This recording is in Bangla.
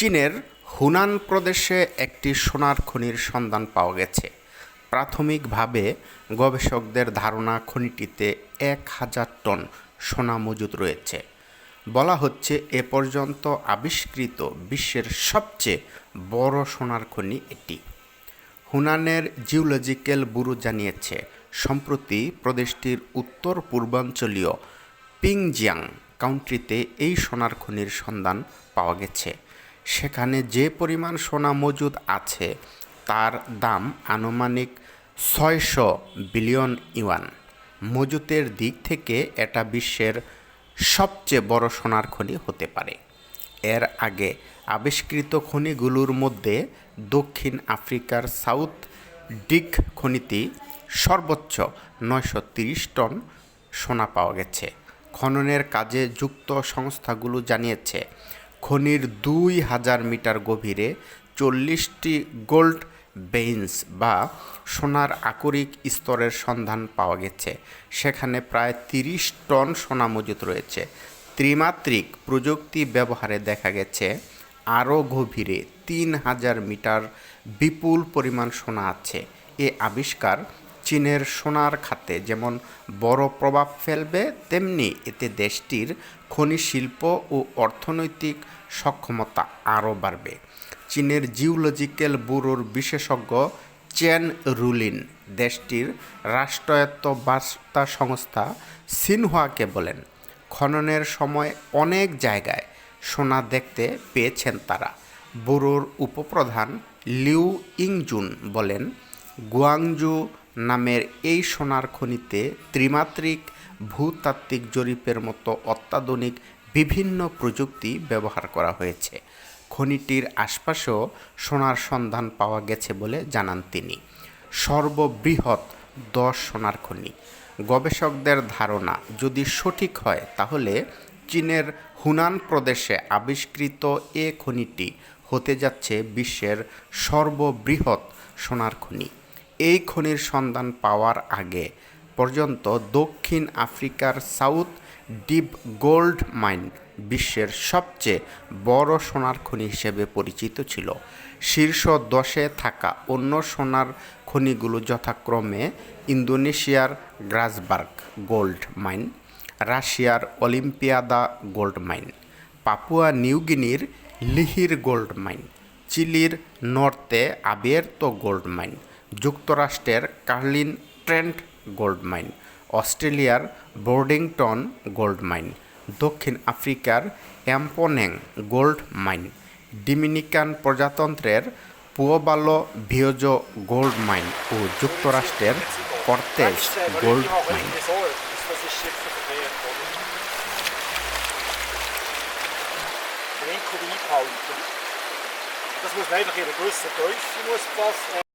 চীনের হুনান প্রদেশে একটি সোনার খনির সন্ধান পাওয়া গেছে। প্রাথমিকভাবে গবেষকদের ধারণা খনিটিতে এক হাজার টন সোনা মজুদ রয়েছে। বলা হচ্ছে, এ পর্যন্ত আবিষ্কৃত বিশ্বের সবচেয়ে বড় সোনার খনি এটি। হুনানের জিওলজিক্যাল ব্যুরো জানিয়েছে, সম্প্রতি প্রদেশটির উত্তর পূর্বাঞ্চলীয় পিংজিয়াং কাউন্ট্রিতে এই সোনার খনির সন্ধান পাওয়া গেছে। সেখানে যে পরিমাণ সোনা মজুদ আছে, তার দাম আনুমানিক ছয়শো বিলিয়ন ইউয়ান। মজুতের দিক থেকে এটা বিশ্বের সবচেয়ে বড় সোনার খনি হতে পারে। এর আগে আবিষ্কৃত খনিগুলোর মধ্যে দক্ষিণ আফ্রিকার সাউথ ডিক খনিতে সর্বোচ্চ নয়শো তিরিশ টন সোনা পাওয়া গেছে। খননের কাজে যুক্ত সংস্থাগুলো জানিয়েছে খনির দুই হাজার মিটার গভীরে চল্লিশটি গোল্ড বেইন্স বা সোনার আকরিক স্তরের সন্ধান পাওয়া গেছে। সেখানে প্রায় তিরিশ টন সোনা মজুত রয়েছে। ত্রিমাত্রিক প্রযুক্তি ব্যবহারে দেখা গেছে, আরও গভীরে তিন হাজার মিটার বিপুল পরিমাণ সোনা আছে। এ আবিষ্কার চীনের সোনার খাতে যেমন বড় প্রভাব ফেলবে, তেমনি এতে দেশটির খনি শিল্প ও অর্থনৈতিক সক্ষমতা আরও বাড়বে। চীনের জিওলজিক্যাল ব্যুরোর বিশেষজ্ঞ চেন রুলিন দেশটির রাষ্ট্রায়ত্ত বার্তা সংস্থা সিনহুয়াকে বলেন, খননের সময় অনেক জায়গায় সোনা দেখতে পেয়েছেন তারা। ব্যুরোর উপপ্রধান লিউ ইংজুন বলেন, গুয়াংজু নামের এই সোনার খনিতে ত্রিমাত্রিক ভূতাত্ত্বিক জরিপের মতো অত্যাধুনিক বিভিন্ন প্রযুক্তি ব্যবহার করা হয়েছে। খনিটির আশপাশেও সোনার সন্ধান পাওয়া গেছে বলে জানান তিনি। সর্ববৃহৎ দশ সোনার খনি। গবেষকদের ধারণা, যদি সঠিক হয়, তাহলে চীনের হুনান প্রদেশে আবিষ্কৃত এ খনিটি হতে যাচ্ছে বিশ্বের সর্ববৃহৎ সোনার খনি। এই খনির সন্ধান পাওয়ার আগে পর্যন্ত দক্ষিণ আফ্রিকার সাউথ ডিপ গোল্ড মাইন বিশ্বের সবচেয়ে বড় সোনার খনি হিসেবে পরিচিত ছিল। শীর্ষ দশে থাকা অন্য সোনার খনিগুলো যথাক্রমে ইন্দোনেশিয়ার গ্রাসবার্গ গোল্ড মাইন, রাশিয়ার অলিম্পিয়াদা গোল্ড মাইন, পাপুয়া নিউগিনির লিহির গোল্ড মাইন, চিলির নর্থে আবিয়ের্তো গোল্ড মাইন, যুক্তরাষ্ট্রের কার্লিন ট্রেন্ট গোল্ড মাইন, অস্ট্রেলিয়ার বোর্ডিংটন গোল্ড মাইন, দক্ষিণ আফ্রিকার এম্পোনেং গোল্ড মাইন, ডিমিনিকান প্রজাতন্ত্রের পুয়বালো ভিওজো গোল্ড মাইন ও যুক্তরাষ্ট্রের Cortez gold mine Das muss einfach ihre Größe durch.